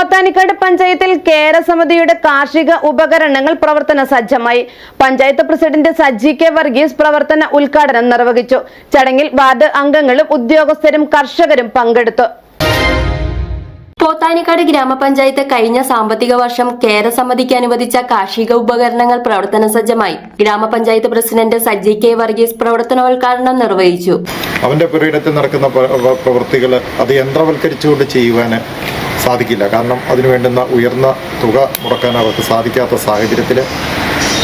പോത്താനിക്കാട് പഞ്ചായത്തിൽ കേരസമിതിയുടെ കാർഷിക ഉപകരണങ്ങൾ പ്രവർത്തന സജ്ജമായി. പഞ്ചായത്ത് പ്രസിഡന്റ് സജ്ജി കെ വർഗീസ് പ്രവർത്തന ഉദ്ഘാടനം നിർവഹിച്ചു. ചടങ്ങിൽ വാർഡ് അംഗങ്ങളും ഉദ്യോഗസ്ഥരും കർഷകരും പങ്കെടുത്തു. പോത്താനിക്കാട് ഗ്രാമപഞ്ചായത്ത് കഴിഞ്ഞ സാമ്പത്തിക വർഷം കേരസമിതിക്ക് അനുവദിച്ച കാർഷിക ഉപകരണങ്ങൾ പ്രവർത്തന സജ്ജമായി. ഗ്രാമപഞ്ചായത്ത് പ്രസിഡന്റ് സജ്ജി കെ വർഗീസ് പ്രവർത്തനോദ്ഘാടനം നിർവഹിച്ചു. അവന്റെ പുരയിടത്തിൽ നടക്കുന്ന പ്ര- പ്ര- പ്രവൃത്തികൾ അത് യന്ത്രവൽക്കരിച്ചുകൊണ്ട് ചെയ്യുവാൻ സാധിക്കില്ല. കാരണം അതിനു വേണ്ടുന്ന ഉയർന്ന തുക മുടക്കാൻ അവർക്ക് സാധിക്കാത്ത സാഹചര്യത്തിൽ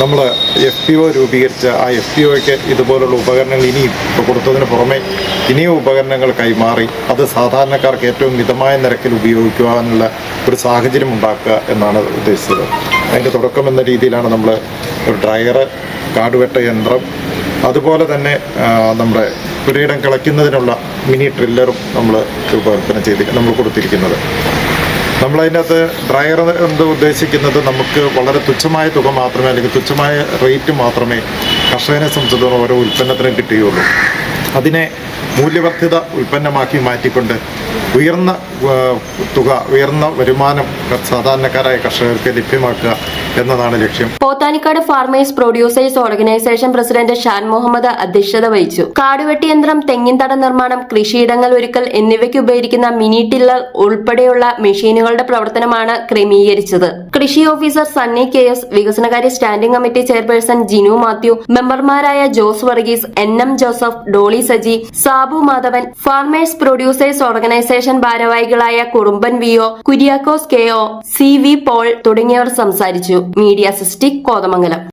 നമ്മൾ എഫ് പി ഒ രൂപീകരിച്ച ആ എഫ് പി ഒയ്ക്ക് ഇതുപോലുള്ള ഉപകരണങ്ങൾ ഇനിയും ഇപ്പോൾ കൊടുത്തതിന് പുറമെ ഇനിയും ഉപകരണങ്ങൾ കൈമാറി അത് സാധാരണക്കാർക്ക് ഏറ്റവും മിതമായ നിരക്കിൽ ഉപയോഗിക്കുവാനുള്ള ഒരു സാഹചര്യം ഉണ്ടാക്കുക എന്നാണ് ഉദ്ദേശിച്ചത്. അതിന്റെ തുടക്കം എന്ന രീതിയിലാണ് നമ്മൾ ഒരു ഡ്രയറ് കാടുവെട്ട യന്ത്രം അതുപോലെ തന്നെ നമ്മുടെ പുരയിടം കളയ്ക്കുന്നതിനുള്ള മിനി ട്രില്ലറും നമ്മൾ രൂപകൽപ്പന ചെയ്ത് നമ്മൾ കൊടുത്തിരിക്കുന്നത്. നമ്മളതിനകത്ത് ഡ്രയർ എന്ത് ഉദ്ദേശിക്കുന്നത് നമുക്ക് വളരെ തുച്ഛമായ തുക മാത്രമേ അല്ലെങ്കിൽ തുച്ഛമായ റേറ്റ് മാത്രമേ കർഷകനെ സംബന്ധിച്ചിടത്തോളം ഓരോ ഉൽപ്പന്നത്തിനും കിട്ടുകയുള്ളൂ. അതിനെ മൂല്യവർദ്ധിത ഉൽപ്പന്നമാക്കി മാറ്റിക്കൊണ്ട് ഉയർന്ന തുക ഉയർന്ന വരുമാനം സാധാരണക്കാരായ കർഷകർക്ക് ലഭ്യമാക്കുക എന്നതാണ് ലക്ഷ്യം. Pothanikkad farmers producers organisation president Shan Muhammad അധ്യക്ഷത വഹിച്ചു. കാടുവെട്ടി യന്ത്രം തെങ്ങിൻ തട നിർമ്മാണം കൃഷിയിടങ്ങൾ ഒരുക്കൽ എന്നിവയ്ക്ക് ഉപയോഗിക്കുന്ന മിനി ടില്ലർ ഉൾപ്പെടെയുള്ള മെഷീനുകളുടെ പ്രവർത്തനമാണ് ക്രമീകരിച്ചത്. കൃഷി ഓഫീസർ സണ്ണി കെ എസ് വികസനകാര്യ standing committee chairperson Jinu Mathew മെമ്പർമാരായ Jose Varghese N M Joseph Dolly Saji Sabu Madhavan farmers producers organisation ഭാരവാഹികളായ Kurumban V O Kuriakose K O C V Paul തുടങ്ങിയവർ സംസാരിച്ചു. മീഡിയ സിസ്റ്റിക് കോതമംഗലം.